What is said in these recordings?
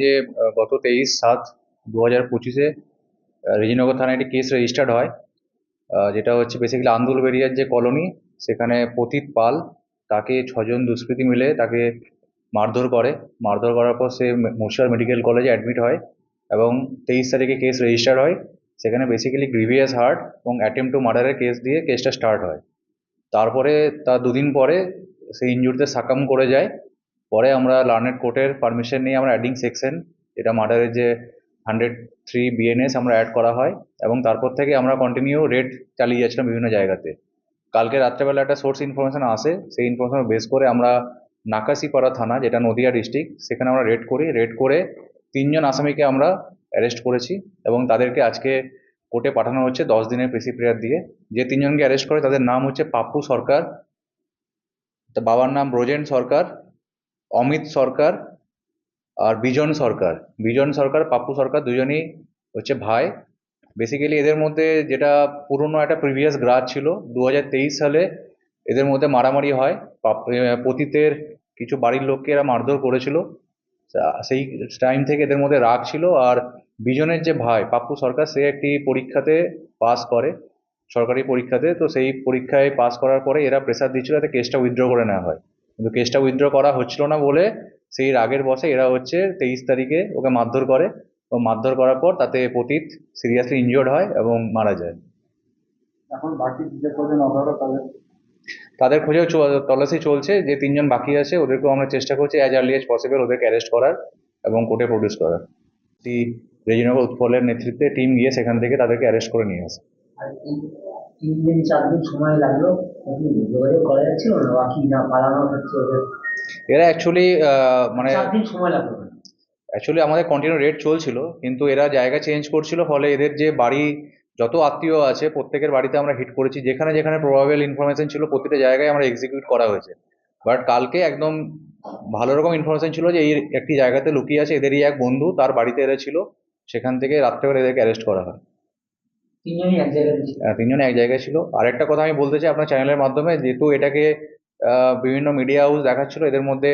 যে গত তেইশ সাত দু হাজার পঁচিশে রেজিনগর থানায় একটি কেস রেজিস্টার্ড হয় যেটা হচ্ছে বেসিক্যালি আন্দুলবেরিয়ার যে কলোনি, সেখানে পতিত পাল তাকে ছজন দুষ্কৃতী মিলে তাকে মারধর করে। মারধর করার পর সে মুর্শিদাবাদ মেডিকেল কলেজে অ্যাডমিট হয় এবং তেইশ তারিখে কেস রেজিস্টার হয়। সেখানে বেসিক্যালি গ্রিভিয়াস হার্ট এবং অ্যাটেম্প টু মার্ডারের কেস দিয়ে কেসটা স্টার্ট হয়। তারপরে তার দুদিন পরে সেই ইনজুরিতে সাকাম করে যায়। পরে আমরা লার্নেড কোর্টের পারমিশন নিয়ে আমরা অ্যাডিং সেকশন যেটা মার্ডারের যে হান্ড্রেড থ্রি বিএনএস আমরা অ্যাড করা হয়, এবং তারপর থেকে আমরা কন্টিনিউ রেড চালিয়ে যাচ্ছিলাম বিভিন্ন জায়গাতে। কালকে রাত্রেবেলা একটা সোর্স ইনফরমেশন আসে, সেই ইনফরমেশন বেস করে আমরা নাকাশিপাড়া থানা, যেটা নদিয়া ডিস্ট্রিক্ট সেখানে আমরা রেড করি। রেড করে তিনজন আসামিকে আমরা অ্যারেস্ট করেছি, এবং তাদেরকে আজকে কোর্টে পাঠানো হচ্ছে দশ দিনের প্রেসি প্রেয়ার দিয়ে। যে তিনজনকে অ্যারেস্ট করে, তাদের নাম হচ্ছে পাপ্পু সরকার বাবার নাম ব্রজেন সরকার অমিত সরকার আর বিজন সরকার। বিজন সরকার, পাপ্পু সরকার দুজনই হচ্ছে ভাই। বেসিক্যালি এদের মধ্যে যেটা পুরনো একটা প্রিভিয়াস গ্রাজ ছিল দু হাজার তেইশ সালে এদের মধ্যে মারামারি হয়। পতিতের কিছু বাড়ির লোককে এরা মারধর করেছিল। সেই টাইম থেকে এদের মধ্যে রাগ ছিল। আর বিজনের যে ভাই, পাপ্পু সরকার, সে একটি পরীক্ষাতে পাস করে, সরকারি পরীক্ষাতে। তো সেই পরীক্ষায় পাস করার পরে এরা প্রেসার দিচ্ছিল যাতে কেসটা উইথড্র করে নেওয়া হয়। কিন্তু কেসটা উইথড্র করা হচ্ছিল না বলে সেই রাগের বসে এরা হচ্ছে তেইশ তারিখে ওকে মারধর করে। এবং মারধর করার পর তাতে পতিত সিরিয়াসলি ইনজিওর্ড হয় এবং মারা যায়। এখন বাকি যে কজন অধরা তাদের? তাদের খোঁজেও তল্লাশি চলছে। যে তিনজন বাকি আছে ওদেরকেও আমরা চেষ্টা করছি অ্যাজ আর্লি এজ পসিবল ওদেরকে অ্যারেস্ট করার এবং কোর্টে প্রডিউস করার। রেজিনগর উৎপলের নেতৃত্বে টিম গিয়ে সেখান থেকে তাদেরকে অ্যারেস্ট করে নিয়ে আসে। তিন দিন চার দিন সময় লাগল। আপনি যোগাযোগ করা যাচ্ছিল না বাকি না পালানো হচ্ছে এরা অ্যাকচুয়ালি মানে চার দিন সময় লাগল। অ্যাকচুয়ালি আমাদের কন্টিনিউ রেট চলছিল কিন্তু এরা জায়গা চেঞ্জ করছিল ফলে এদের যে বাড়ি যত আত্মীয় আছে প্রত্যেকের বাড়িতে আমরা হিট করেছি। যেখানে যেখানে প্রবাবেল ইনফরমেশন ছিল প্রতিটা জায়গায় আমরা এক্সিকিউট করা হয়েছে। বাট কালকে একদম ভালো রকম ইনফরমেশন ছিল যে এই একটি জায়গাতে লুকিয়ে আছে এদেরই এক বন্ধু তার বাড়িতে এরা ছিল। সেখান থেকে রাত্রেবেলা এদেরকে অ্যারেস্ট করা হয়। তিনজনই তিনজনে এক জায়গায় ছিল। আরেকটা কথা আমি বলতে চাই আপনার চ্যানেলের মাধ্যমে, যেহেতু এটাকে বিভিন্ন মিডিয়া হাউস দেখাচ্ছিল, এদের মধ্যে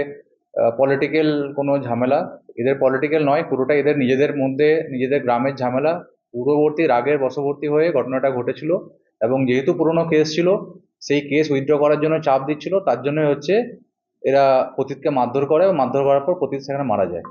পলিটিক্যাল কোনো ঝামেলা, এদের পলিটিক্যাল নয় পুরোটা এদের নিজেদের মধ্যে, নিজেদের গ্রামের ঝামেলা, পূর্ববর্তী রাগের বশবর্তী হয়ে ঘটনাটা ঘটেছিল। এবং যেহেতু পুরনো কেস ছিল, সেই কেস উইথড্র করার জন্য চাপ দিচ্ছিল, তার জন্যই হচ্ছে, এরা পতিতকে মারধর করে, মারধর করার পর পতিত সেখানে মারা যায়।